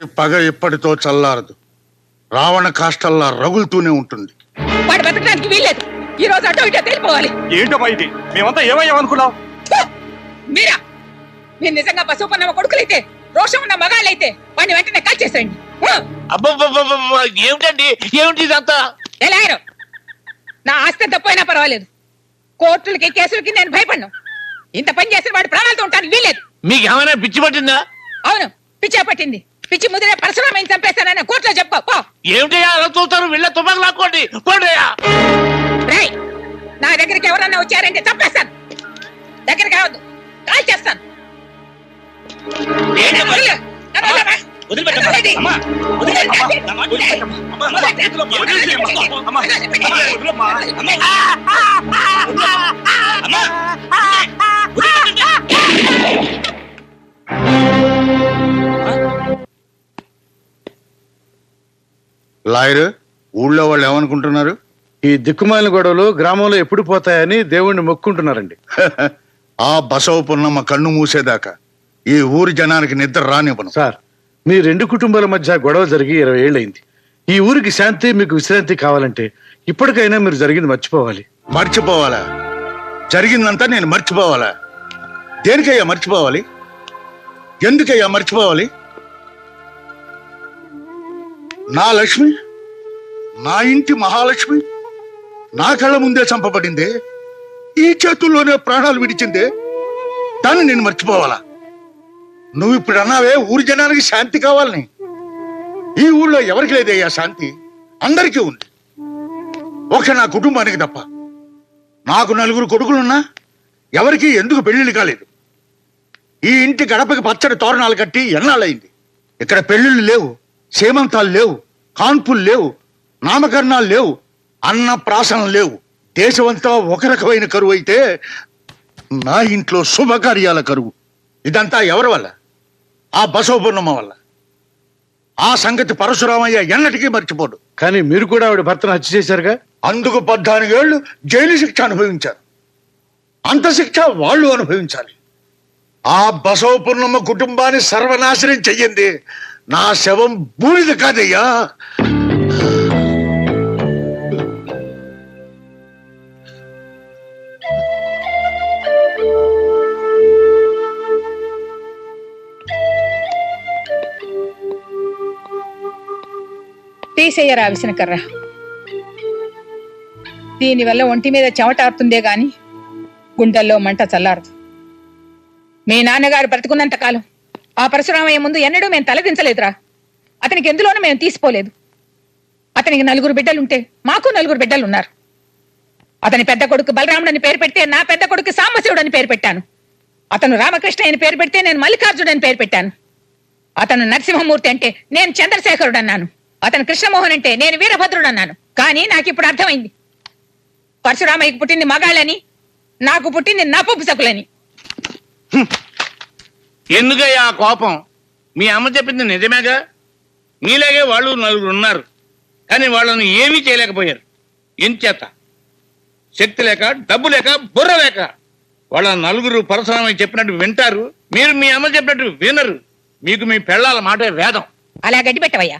పగ ఇప్పటితో చల్లారదు. రావణ కాష్టల్లా రగులుతూనే ఉంటుంది. వాడు బతకడానికి వీల్లేదు. ఈ రోజు అటో ఇటో తెలిపోవాలి. ఏంటో ఇది? మేమంతా ఏమయ్యామనుకున్నాం మీరా? మీరు నిజంగా పశువుకున్న కొడుకులైతే రోషం ఉన్న మగాళ్ళైతే వాడిని వెంటనే కాల్ చేసేయండి అబ్బబ్బబ్బబ్బబ్బ, ఏమిటండి? ఏమిటి ఇదంతా? ఎలా ఆయన నా ఆస్తి తప్పైనా పర్వాలేదు. కోర్టులకి కేసులకి నేను భయపడను. ఇంత పని చేసిన వాడి ప్రాణాలతో ఉంటాను వీల్లేదు. మీకు ఏమైనా పిచ్చి పట్టిందా? అవును పిచ్చా పట్టింది. పిచ్చి ముదిరే పరశురామని చంపేశానని కోర్టులో చెప్పుకో పో ఏమిటయ్యా అలా చూస్తారు వీళ్ళ తుపాకు లాక్కోండి పోండియా రేయ్ నా దగ్గరికి ఎవరన్నా వచ్చారంటే చంపేస్తాను దగ్గరికి రావద్దు కాల్ చేస్తాను వదిలే. లాయర్ ఊళ్ళో వాళ్ళు ఏమనుకుంటున్నారు? ఈ దిక్కుమాలిన గొడవలు గ్రామంలో ఎప్పుడు పోతాయని దేవుణ్ణి మొక్కుంటున్నారండి. ఆ బసవ పున్నమ్మ కన్ను మూసేదాకా ఈ ఊరి జనానికి నిద్ర రానివ్వను. సార్ మీ రెండు కుటుంబాల మధ్య గొడవ జరిగి ఇరవై ఏళ్ళైంది ఈ ఊరికి శాంతి మీకు విశ్రాంతి కావాలంటే ఇప్పటికైనా మీరు జరిగింది మర్చిపోవాలి. మర్చిపోవాలా? జరిగిందంతా నేను మర్చిపోవాలా? దేనికయ్యా మర్చిపోవాలి? ఎందుకయ్యా మర్చిపోవాలి? నా లక్ష్మి? నా ఇంటి మహాలక్ష్మి? నా కళ్ళ ముందే చంపబడిందే? ఈ చేతుల్లోనే ప్రాణాలు విడిచిందే? దాన్ని నేను మర్చిపోవాలా? నువ్వు ఇప్పుడు అన్నావే ఊరి జనానికి శాంతి కావాలని. ఈ ఊళ్ళో ఎవరికి లేదయ్యా శాంతి? అందరికీ ఉంది. ఒక నా కుటుంబానికి తప్ప. నాకు నలుగురు కొడుకులున్నా ఎవరికి ఎందుకు పెళ్ళిళ్ళు కాలేదు? ఈ ఇంటి గడపకి పచ్చడి తోరణాలు కట్టి ఎన్నాళ్ళయింది? ఇక్కడ పెళ్ళిళ్ళు లేవు. సేమంతాలు లేవు కాన్పులు లేవు నామకరణాలు లేవు అన్న ప్రాసనం లేవు. దేశమంతా ఒక రకమైన కరువు అయితే నా ఇంట్లో శుభకార్యాల కరువు. ఇదంతా ఎవరి వల్ల? ఆ బసవపూర్ణమ్మ వల్ల. ఆ సంగతి పరశురామయ్య ఎన్నటికీ మర్చిపోడు. కానీ మీరు కూడా ఆవిడ భర్తను హత్య చేశారుగా? అందుకు పద్నాలుగేళ్ళు జైలు శిక్ష అనుభవించారు. అంత శిక్ష వాళ్ళు అనుభవించాలి. ఆ బసవ పూర్ణమ్మ కుటుంబాన్ని సర్వనాశనం చెయ్యింది నా శవం బూడిద కాదయ్యా. తీసేయరా విసనకర్ర దీనివల్ల ఒంటి మీద చెమట ఆరుతుందే గాని గుండెల్లో మంట చల్లారదు. మీ నాన్నగారు బ్రతుకున్నంత కాలం ఆ పరశురామయ్య ముందు ఎన్నడూ మేము తలదించలేదురా. అతనికి ఎందులోనూ మేము తీసిపోలేదు. అతనికి నలుగురు బిడ్డలుంటే మాకు నలుగురు బిడ్డలు ఉన్నారు అతని పెద్ద కొడుకు బలరాముడు అని పేరు పెడితే నా పెద్ద కొడుకు సాంబశివుడు అని పేరు పెట్టాను. అతను రామకృష్ణ అని పేరు పెడితే నేను మల్లికార్జుడు అని పేరు పెట్టాను. అతను నరసింహమూర్తి అంటే నేను చంద్రశేఖరుడు అన్నాను అతను కృష్ణమోహన్ అంటే నేను వీరభద్రుడు అన్నాను కానీ నాకు ఇప్పుడు అర్థమైంది. పరశురామయ్యకు పుట్టింది మగాళ్ళని నాకు పుట్టింది నపపు సకులని. ఎందుకయ్యా ఆ కోపం? మీ అమ్మ చెప్పింది నిజమేగా? మీలాగే వాళ్ళు నలుగురు ఉన్నారు కానీ వాళ్ళని ఏమీ చేయలేకపోయారు. ఎంచేత శక్తి లేక డబ్బు లేక బుర్ర లేక వాళ్ళ నలుగురు పరశురామయ్య చెప్పినట్టు వింటారు. మీరు మీ అమ్మ చెప్పినట్టు వినరు. మీకు మీ పెళ్ళాల మాటే వేదం. అలా గడ్డి పెట్టవయ్యా.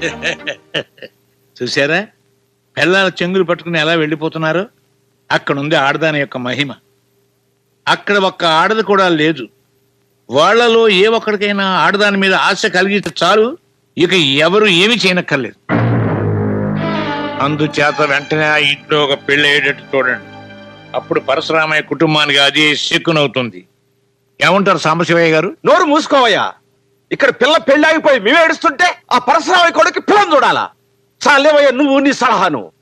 చూసారా పిల్లల చెంగులు పట్టుకుని ఎలా వెళ్ళిపోతున్నారు? అక్కడ ఉంది ఆడదాని యొక్క మహిమ. అక్కడ ఒక్క ఆడది కూడా లేదు. వాళ్ళలో ఏ ఒక్కడికైనా ఆడదాని మీద ఆశ కలిగితే చాలు ఇక ఎవరు ఏమి చేయనక్కర్లేదు. అందుచేత వెంటనే ఆ ఇంట్లో ఒక పెళ్ళి అయ్యేటట్టు చూడండి. అప్పుడు పరశురామయ్య కుటుంబానికి అది శక్కునవుతుంది ఏమంటారు సాంబశివయ్య గారు? నోరు మూసుకోవయ్యా. ఇక్కడ పిల్ల పెళ్ళాగిపోయి మేము ఏడుస్తుంటే ఆ పరశురామయ్య కొడుకు పిల్లని చూడాలా? చాలేవయ్యా నువ్వు నీ సలహాను.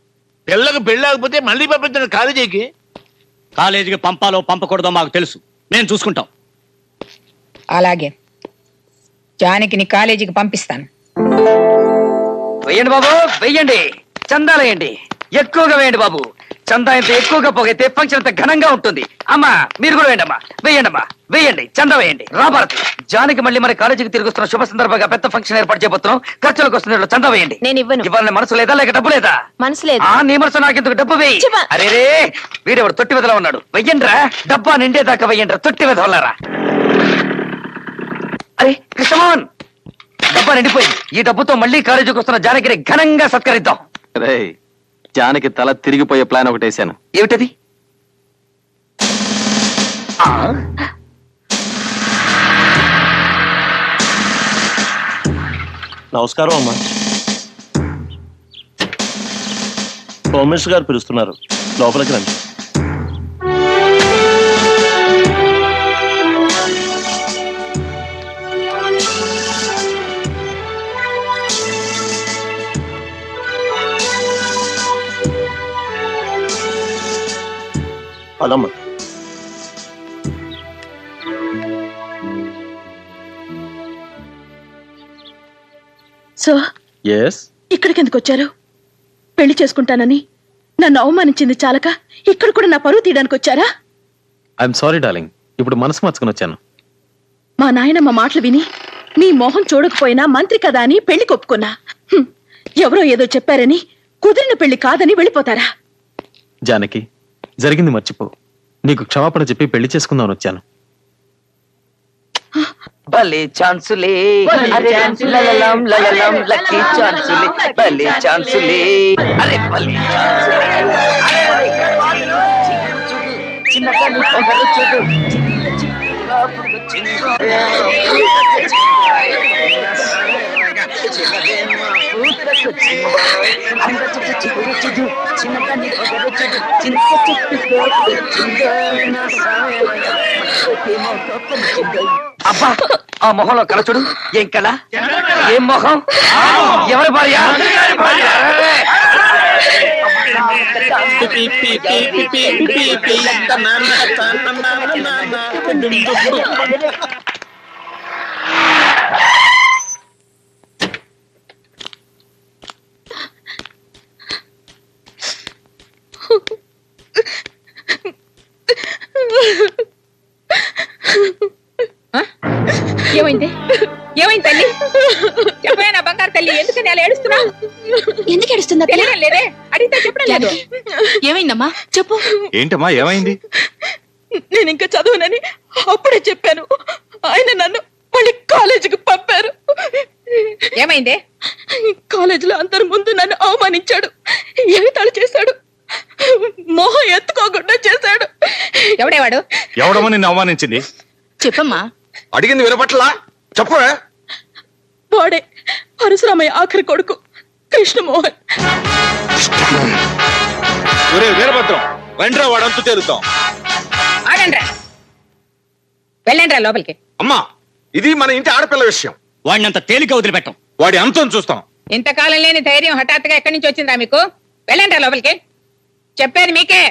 పిల్లకు పెళ్ళాకపోతే మళ్ళీ పంపించండి కాలేజీకి కాలేజీకి పంపాలో పంపకూడదో మాకు తెలుసు. మేము చూసుకుంటాం. అలాగే. జానకిని కాలేజీకి పంపిస్తాను. వెయ్యండి బాబు వెయ్యండి. చందాలు వేయండి. ఎక్కువగా వేయండి బాబు. చందా ఇంత ఎక్కువగా పోగైతే ఫంక్షన్ అంత ఘనంగా ఉంటుంది. అమ్మా మీరు కూడా వేయండి అమ్మా వేయండి. అమ్మా వేయండి. చందా వేయండి రాభారతి జానికి మళ్ళీ మన కాలేజీకి తిరిగి వస్తున్న శుభ సందర్భంగా పెద్ద ఫంక్షన్ ఏర్పాటు చేయబోతున్నాం. ఖర్చులకు వస్తుంది ఇట్లా చందా వేయండి. నేను ఇవ్వను. ఇవ్వాలని మనసు లేదా లేక డబ్బు లేదా? మనసు లేదు. ఆ నీ మనసు నాకెందుకు? డబ్బు వేయి. చివా. అరే రే. వీడెవడు? తొట్టి వెదలా ఉన్నాడు. వెయ్యండ్రా. డబ్బా నిండేదాకా వెయ్యండ్రా. తొట్టి వెదవలారా అరే కృష్ణమోహన్. డబ్బా నిండిపోయింది. ఈ డబ్బుతో మళ్ళీ కాలేజీకి వస్తున్న జానకిని ఘనంగా సత్కరిద్దాం. రే జానకి తల తిరిగిపోయే ప్లాన్ ఒకటి వేసాను ఏమిటది? నమస్కారం అమ్మా. హోమ్ మినిస్టర్ గారు పిలుస్తున్నారు. లోపలికి రండి. పదమ్మా. సో ఎస్ ఇక్కడికి ఎందుకు వచ్చారు పెళ్ళి చేసుకుంటానని నన్ను అవమానించింది చాలక ఇక్కడ కూడా నా పరువు తీయడానికి వచ్చారా ఐఎమ్ సారీ డార్లింగ్ ఇప్పుడు మనసు మార్చుకుని వచ్చాను. మా నాయనమ్మ మాటలు విని నీ మొహం చూడకపోయినా మంత్రి కదా అని పెళ్ళి కొప్పుకున్నా హ్మ్. ఎవరో ఏదో చెప్పారని కుదిరిన పెళ్ళి కాదని వెళ్ళిపోతారా? జానకి జరిగింది మర్చిపో. నీకు క్షమాపణ చెప్పి పెళ్ళి చేసుకుందామని వచ్చాను భలే ఛాన్సులే అరే లలలం లలలం లక్కీ ఛాన్సులే భలే ఛాన్సులే అరే భలే ఛాన్సులే అరే, చిన్నగా నీ పొగరు చూడు చిన్న చిన్నగా పొగరు అబ్బా ఆ మొహంలో కళ చూడు. ఏం కళ? ఏం మొహం? ఎవరి భార్య? చెప్పే నా బంగారు తల్లి? ఎందుకని అలా ఏడుస్తున్నా ఎందుకు ఏడుస్తుందా తెలియడం లేదే. అడిగితే చెప్పడం లేదు. ఏమైందమ్మా? చెప్పు. ఏంటమ్మా ఏమైంది? నేను ఇంకా చదవనని అప్పుడే చెప్పాను. ఆయన నన్ను మళ్ళీ కాలేజీకి పంపారు. ఏమైంది? కాలేజీలో అందరి ముందు నన్ను అవమానించాడు. ఎగతాళి చేశాడు? మొహం ఎత్తుకోకుండా చేశాడు. ఎవడేవాడు? ఎవడమో నిన్ను అవమానించింది? చెప్పమ్మా. అడిగింది వినపట్లా? చెప్పవే. వాడే పరశురామయ్య ఆఖరి కొడుకు కృష్ణమోహన్. ఒరే వీరభద్రం వెంట్రా వాడంతు తేలుతాం. ఆగండ్రా. వెళ్ళండ్రా లోపలికి. అమ్మా ఇది మన ఇంటి ఆడపిల్ల విషయం. వాడిని అంత తేలిక వదిలిపెట్టం. వాడి అంతం చూస్తాం. ఇంతకాలం లేని ధైర్యం హఠాత్తుగా ఎక్కడి నుంచి వచ్చిందా మీకు? వెళ్ళండ్రా లోపలికి. చెప్పేది మీకే.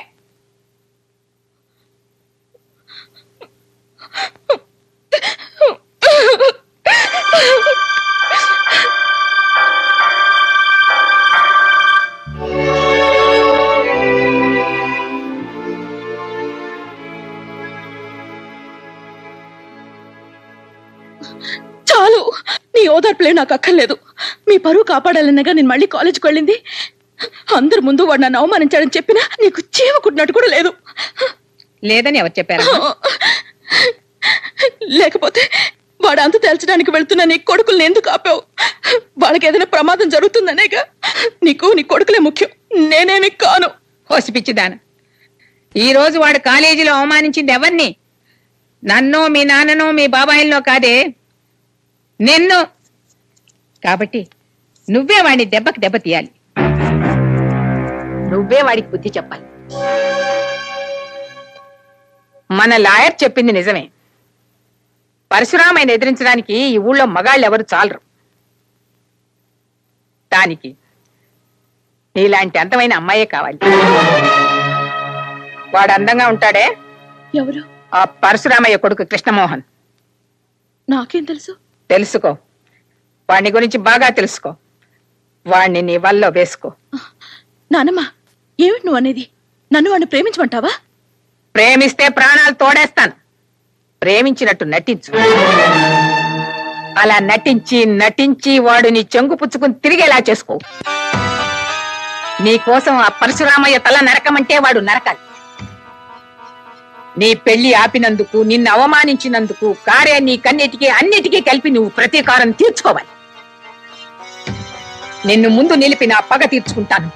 నాకు అక్కర్లేదు మీ పరువు కాపాడాలన్నగా నేను మళ్ళీ కాలేజీకి వెళ్ళింది. అందరి ముందు వాడు నన్ను అవమానించాడని చెప్పినా నీకు చీమ కుట్టినట్టు కూడా లేదు. లేదని ఎవరు చెప్పారు? లేకపోతే వాడు అంత తేల్చడానికి వెళ్తున్న నీ కొడుకుల్ని ఎందుకు ఆపావు? వాళ్ళకి ఏదైనా ప్రమాదం జరుగుతుందనేగా? నీకు నీ కొడుకులే ముఖ్యం. నేనేమి కాను. కోసి పిచ్చిదాన. ఈ రోజు వాడు కాలేజీలో అవమానించింది ఎవరిని? నన్నో మీ నాన్ననో మీ బాబాయిల్లో కాదే. నిన్ను కాబట్టి నువ్వే వాడిని దెబ్బకి దెబ్బ తీయాలి. నువ్వే వాడికి బుద్ధి చెప్పాలి. మన లాయర్ చెప్పింది నిజమే. పరశురామైన ఎదిరించడానికి ఈ ఊళ్ళో మగాళ్ళు ఎవరు చాలరు. దానికి నీలాంటి అందమైన అమ్మాయే కావాలి. వాడు అందంగా ఉంటాడే? ఎవరు? ఆ పరశురామయ్య కొడుకు కృష్ణమోహన్. నాకేం తెలుసు? తెలుసుకో. వాడిని గురించి బాగా తెలుసుకో. వాణ్ణి నీ వల్ల వేసుకో. నానమ్మ ఏమిటి నువ్వు అనేది? నన్ను వాడిని ప్రేమించమంటావా? ప్రేమిస్తే ప్రాణాలు తోడేస్తాను. ప్రేమించినట్టు నటించు. అలా నటించి నటించి వాడు నీ చెంగు పుచ్చుకుని తిరిగేలా చేసుకో. నీ కోసం ఆ పరశురామయ్య తల నరకమంటే వాడు నరకాలి. నీ పెళ్ళి ఆపినందుకు నిన్ను అవమానించినందుకు కార్య నీ కన్నిటికీ అన్నిటికీ కలిపి నువ్వు ప్రతీకారం తీర్చుకోవాలి. నిన్ను ముందు నిలిపి నా పగ తీర్చుకుంటాను.